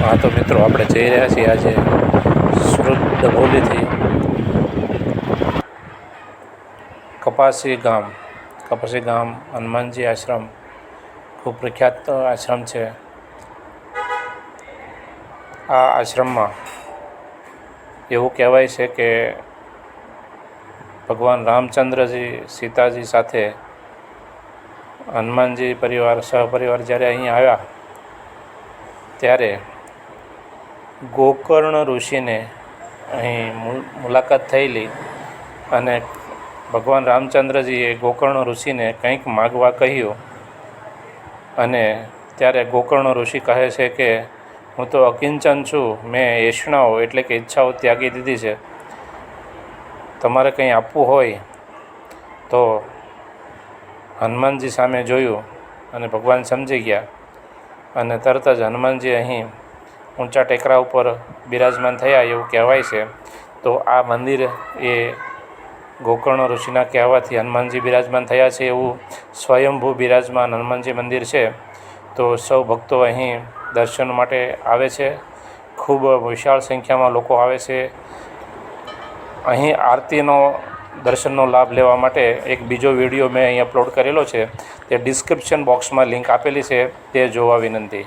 હા, તો મિત્રો, આપણે જઈ રહ્યા છીએ આજે સુરત ડભોલીથી કપાસી ગામ. કપાસી ગામ હનુમાનજી આશ્રમ. ખૂબ પ્રખ્યાત આશ્રમ છે આ આશ્રમમાં. એવું કહેવાય છે કે ભગવાન રામચંદ્રજી, સીતાજી સાથે હનુમાનજી પરિવાર, સહપરિવાર જ્યારે અહીં આવ્યા, ત્યારે ગોકર્ણ ઋષિને અહીં મુલ- મુલાકાત થયેલી અને ભગવાન રામચંદ્રજીએ ગોકર્ણ ઋષિને કંઈક માગવા કહ્યું. અને ત્યારે ગોકર્ણ ઋષિ કહે છે કે, હું તો અકિંચન છું, મેં એષણાઓ એટલે કે ઈચ્છાઓ ત્યાગી દીધી છે. તમારે કંઈ આપવું હોય તો હનુમાનજી સામે જોયું અને ભગવાન સમજી ગયા. અને તરત જ હનુમાનજી અહીં ઊંચા ટેકરા ઉપર બિરાજમાન થયા એવું કહેવાય છે. તો આ મંદિર એ ગોકર્ણ ઋષિના કહેવાથી હનુમાનજી બિરાજમાન થયા છે એવું સ્વયંભૂ બિરાજમાન હનુમાનજી મંદિર છે. તો સૌ ભક્તો અહીં દર્શન માટે આવે છે. ખૂબ વિશાળ સંખ્યામાં લોકો આવે છે. અહીં આરતીનો, દર્શનનો લાભ લેવા માટે એક બીજો વીડિયો મેં અહીં અપલોડ કરેલો છે. તે ડિસ્ક્રિપ્શન બોક્સમાં લિંક આપેલી છે. તે જોવા વિનંતી.